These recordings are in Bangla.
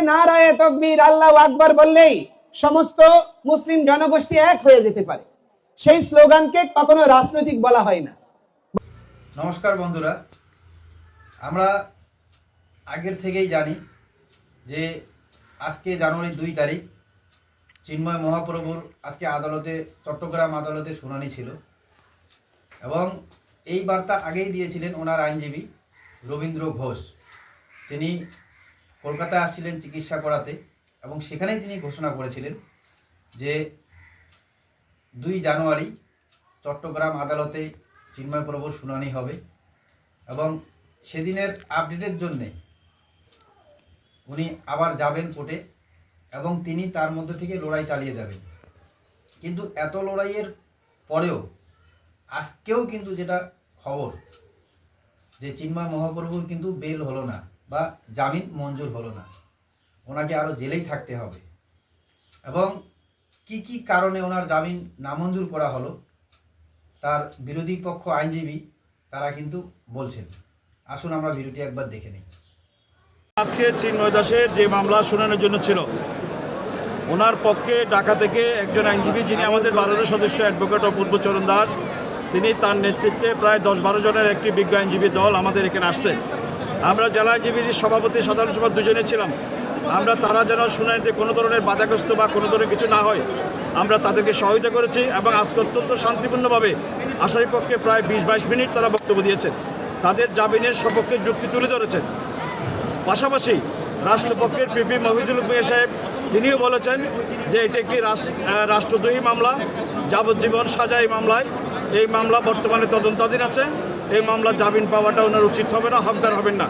নারায়ে তকবীর আল্লাহ আকবার বললেই সমস্ত মুসলিম জনগোষ্ঠী এক হয়ে যেতে পারে। সেই স্লোগানকে কখনো রাজনৈতিক বলা হয় না। নমস্কার বন্ধুরা। আমরা আগের থেকেই জানি যে আজকে জানুয়ারি দুই তারিখ, চিন্ময় মহাপ্রভুর আজকে আদালতে, চট্টগ্রাম আদালতে শুনানি ছিল এবং এই বার্তা আগেই দিয়েছিলেন ওনার আইনজীবী রবীন্দ্র ঘোষ। তিনি কলকাতায় আসছিলেন চিকিৎসা করাতে এবং সেখানেই তিনি ঘোষণা করেছিলেন যে দুই জানুয়ারি চট্টগ্রাম আদালতে চিন্ময় প্রভুর শুনানি হবে এবং সেদিনের আপডেটের জন্যে উনি আবার যাবেন কোর্টে এবং তিনি তার মধ্যে থেকে লড়াই চালিয়ে যাবেন। কিন্তু এত লড়াইয়ের পরেও আজকেও কিন্তু যেটা খবর যে চিন্ময় মহাপ্রভুর কিন্তু বেল হলো না। বা জামিন মঞ্জুর হলো না। ওনাকে আরও জেলেই থাকতে হবে। এবং কি কি কারণে ওনার জামিন নামঞ্জুর করা হলো, তার বিরোধী পক্ষ আইনজীবী তারা কিন্তু বলছেন। আসুন আমরা ভিডিওটি একবার দেখে নিই। আজকে চিন্ময় দাসের যে মামলা শুনানোর জন্য ছিল, ওনার পক্ষে ঢাকা থেকে একজন আইনজীবী যিনি আমাদের বারোর সদস্য অ্যাডভোকেট অপূর্ব চরণ দাস, তিনি তার নেতৃত্বে প্রায় দশ বারো জনের একটি বিজ্ঞ আইনজীবী দল আমাদের এখানে আসছে। আমরা জেলা আইনজীবীর সভাপতি, সাধারণ সভা দুজনে ছিলাম। আমরা তারা যেন শুনানিতে কোনো ধরনের বাধাগ্রস্ত বা কোনো ধরনের কিছু না হয়, আমরা তাদেরকে সহায়তা করেছি এবং আজকে অত্যন্ত শান্তিপূর্ণভাবে আসামি পক্ষে প্রায় বিশ বাইশ মিনিট তারা বক্তব্য দিয়েছেন। তাদের জামিনের সপক্ষে যুক্তি তুলে ধরেছেন। পাশাপাশি রাষ্ট্রপক্ষের পিপি মফিজুল মিয়া সাহেব, তিনিও বলেছেন যে এটি একটি রাষ্ট্রদ্রোহী মামলা, যাবজ্জীবন সাজা এই মামলায়। এই মামলা বর্তমানে তদন্তাধীন আছে। এই মামলা জামিন পাওয়াটা ওনার উচিত হবে না, হকদার হবেন না।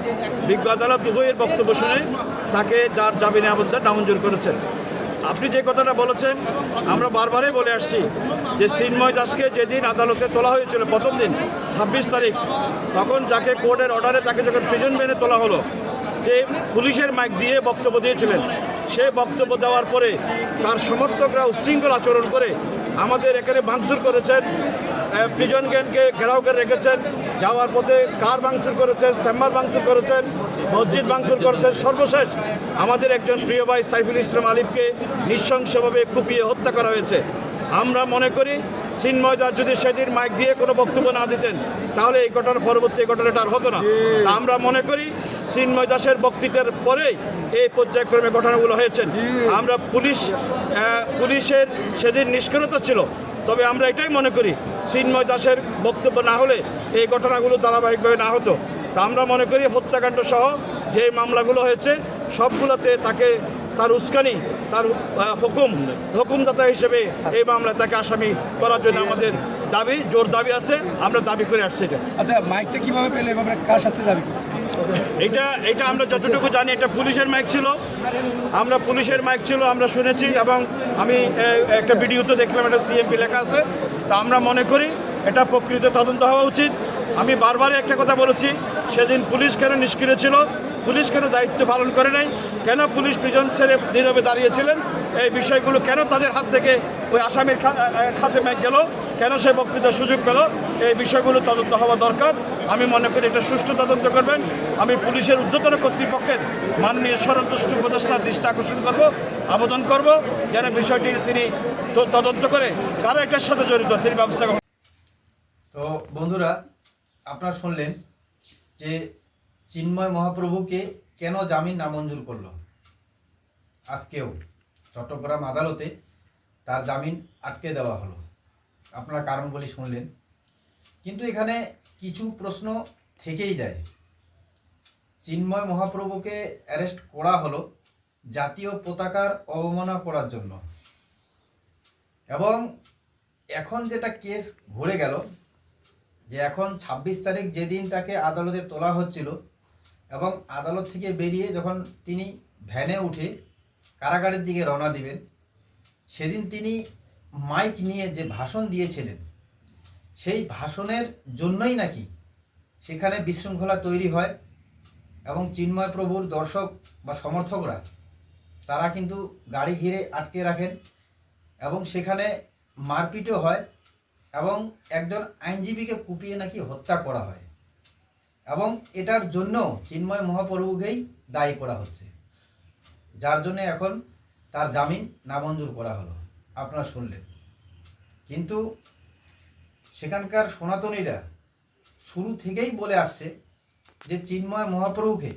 বিজ্ঞ আদালত উভয়ের বক্তব্য শুনে তাকে যার জামিনে আবদ্ধ নামঞ্জুর করেছেন। আপনি যে কথাটা বলেছেন, আমরা বারবারই বলে আসছি যে চিন্ময় দাসকে যেদিন আদালতে তোলা হয়েছিল প্রথম দিন, ছাব্বিশ তারিখ, তখন যাকে কোর্টের অর্ডারে তাকে যখন প্রিজন মেনে তোলা হলো, যে পুলিশের মাইক দিয়ে বক্তব্য দিয়েছিলেন সে বক্তব্য দেওয়ার পরে তার সমর্থকরা উচ্ছৃঙ্খল আচরণ করে আমাদের এখানে ভাঙচুর করেছেন প্রিজন গ্যানকে ঘেরাও করে রেখেছেন, যাওয়ার পথে কার ভাঙচুর করেছেন, চেম্বার ভাঙচুর করেছেন, মসজিদ ভাঙচুর করেছেন, সর্বশেষ আমাদের একজন প্রিয় ভাই সাইফুল ইসলাম আলিফকে নৃশংসভাবে কুপিয়ে হত্যা করা হয়েছে। আমরা মনে করি চিন্ময় দাস যদি সেদিন মাইক দিয়ে কোনো বক্তব্য না দিতেন তাহলে এই ঘটনা পরবর্তী ঘটনাটা আর হতো না। আমরা মনে করি চিন্ময় দাসের বক্তৃতার পরেই এই পর্যায়ক্রমে ঘটনাগুলো হয়েছে। আমরা পুলিশ পুলিশের সেদিন নিষ্ক্রিয়তা ছিল। তবে আমরা এটাই মনে করি চিন্ময় দাসের বক্তব্য না হলে এই ঘটনাগুলো ধারাবাহিকভাবে না হতো। তা আমরা মনে করি হত্যাকাণ্ড সহ যে মামলাগুলো হয়েছে সবগুলোতে তাকে তার উস্কানি তার হুকুম হুকুমদাতা হিসেবে এই মামলায় তাকে আসামি করার জন্য আমাদের দাবি জোর দাবি আছে আমরা দাবি করে আসছি এটা। আচ্ছা মাইকটা কীভাবে পেলে? এভাবে কার শাস্তি দাবি এটা এটা আমরা যতটুকু জানি এটা পুলিশের মাইক ছিল। আমরা পুলিশের মাইক ছিল আমরা শুনেছি এবং আমি একটা ভিডিওতে দেখলাম এটা সিএমপি লেখা আছে। তা আমরা মনে করি এটা প্রকৃত তদন্ত হওয়া উচিত। আমি বারবারই একটা কথা বলেছি সেদিন পুলিশ কেন নিষ্ক্রিয় ছিল? পুলিশ কেন দায়িত্ব পালন করে নাই? কেন পুলিশ প্রিজন ছেড়ে নীরবে দাঁড়িয়েছিলেন? এই বিষয়গুলো কেন তাদের হাত থেকে ওই আসামির খাতে ম্যাক গেল? কেন সে বক্তৃতার সুযোগ পেল? এই বিষয়গুলো তদন্ত হওয়া দরকার। আমি মনে করি এটা সুষ্ঠু তদন্ত করবেন। আমি পুলিশের ঊর্ধ্বতন কর্তৃপক্ষের মাননীয় স্বরাষ্ট্র উপদেষ্টার দৃষ্টি আকর্ষণ করব, আবেদন করব, যেন বিষয়টি তিনি তদন্ত করে কারও এটার সাথে জড়িত তিনি ব্যবস্থা তো বন্ধুরা, আপনারা শুনলেন যে চিন্ময় মহাপ্রভুকে কেন জামিন নামঞ্জুর করল? আজকেও চট্টগ্রাম আদালতে তার জামিন আটকে দেওয়া হলো। আপনারা কারণগুলি শুনলেন। কিন্তু এখানে কিছু প্রশ্ন থেকেই যায়। চিন্ময় মহাপ্রভুকে অ্যারেস্ট করা হলো জাতীয় পতাকার অবমাননা করার জন্য। এবং এখন যেটা কেস ঘুরে গেল যে এখন ২৬ তারিখ যেদিন তাকে আদালতে তোলা হচ্ছিল এবং আদালত থেকে বেরিয়ে যখন তিনি ভ্যানে উঠে কারাগারের দিকে রওনা দিবেন, সেদিন তিনি মাইক নিয়ে যে ভাষণ দিয়েছিলেন, সেই ভাষণের জন্যই নাকি সেখানে বিশৃঙ্খলা তৈরি হয় এবং চিন্ময় প্রভুর দর্শক বা সমর্থকরা তারা কিন্তু গাড়ি ঘিরে আটকে রাখেন এবং সেখানে মারপিটও হয় এবং একজন আইনজীবীকে কুপিয়ে নাকি হত্যা করা হয়। এবং এটার জন্য চিন্ময় মহাপ্রভুকেই দায়ী করা হচ্ছে। যার জন্য এখন তার জামিন নামঞ্জুর করা হলো। আপনারা শুনলেন। কিন্তু সেখানকার সনাতনীরা শুরু থেকেই বলে আসছে যে চিন্ময় মহাপ্রভুকে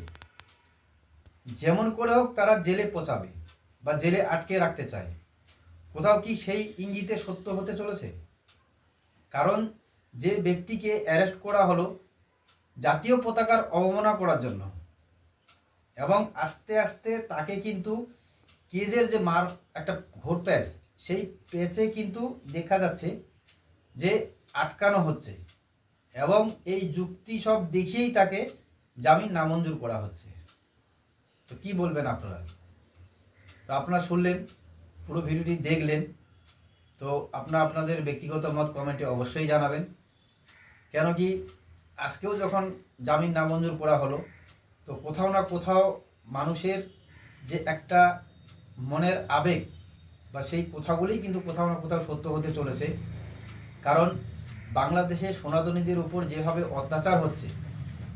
যেমন করে হোক তারা জেলে পচাবে বা জেলে আটকে রাখতে চায়। কোথাও কি সেই ইঙ্গিতে সত্য হতে চলেছে? কারণ যে ব্যক্তিকে অ্যারেস্ট করা হলো জাতীয় পতাকার অবমাননা করার জন্য। এবং আস্তে আস্তে তাকে কিন্তু কেজের যে মার একটা ঘোর প্যাচ, সেই প্যাচে কিন্তু দেখা যাচ্ছে যে আটকানো হচ্ছে। এবং এই যুক্তি সব দেখিয়েই তাকে জামিন নামঞ্জুর করা হচ্ছে। তো কি বলবেন আপনারা? তো আপনারা শুনলেন, পুরো ভিডিওটি দেখলেন। তো আপনারা আপনাদের ব্যক্তিগত মত কমেন্টে অবশ্যই জানাবেন। কেন কি আজকেও যখন জামিন নামঞ্জুর করা হলো, তো কোথাও না কোথাও মানুষের যে একটা মনের আবেগ বা সেই কথাগুলোই কিন্তু কোথাও না কোথাও সত্য হতে চলেছে। কারণ বাংলাদেশে সনাতনীদের উপর যেভাবে অত্যাচার হচ্ছে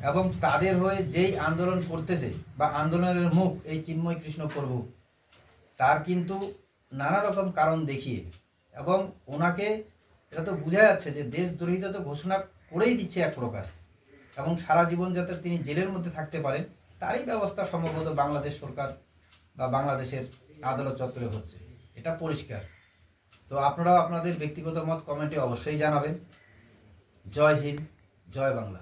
এবং তাদের হয়ে যেই আন্দোলন করতেছে বা আন্দোলনের মুখ এই চিন্ময় কৃষ্ণ প্রভু, তার কিন্তু নানা রকম কারণ দেখিয়ে এবং ওনাকে এটা তো বোঝা যাচ্ছে যে দেশদ্রোহিতা তো ঘোষণা করেই দিচ্ছে এক প্রকার। এবং সারা জীবন যাতে তিনি জেলের মধ্যে থাকতে পারেন, তারই ব্যবস্থা সম্ভবত বাংলাদেশ সরকার বা বাংলাদেশের আদালত চত্বরে হচ্ছে। এটা পরিষ্কার। তো আপনারাও আপনাদের ব্যক্তিগত মত কমেন্টে অবশ্যই জানাবেন। জয় হিন্দ, জয় বাংলা।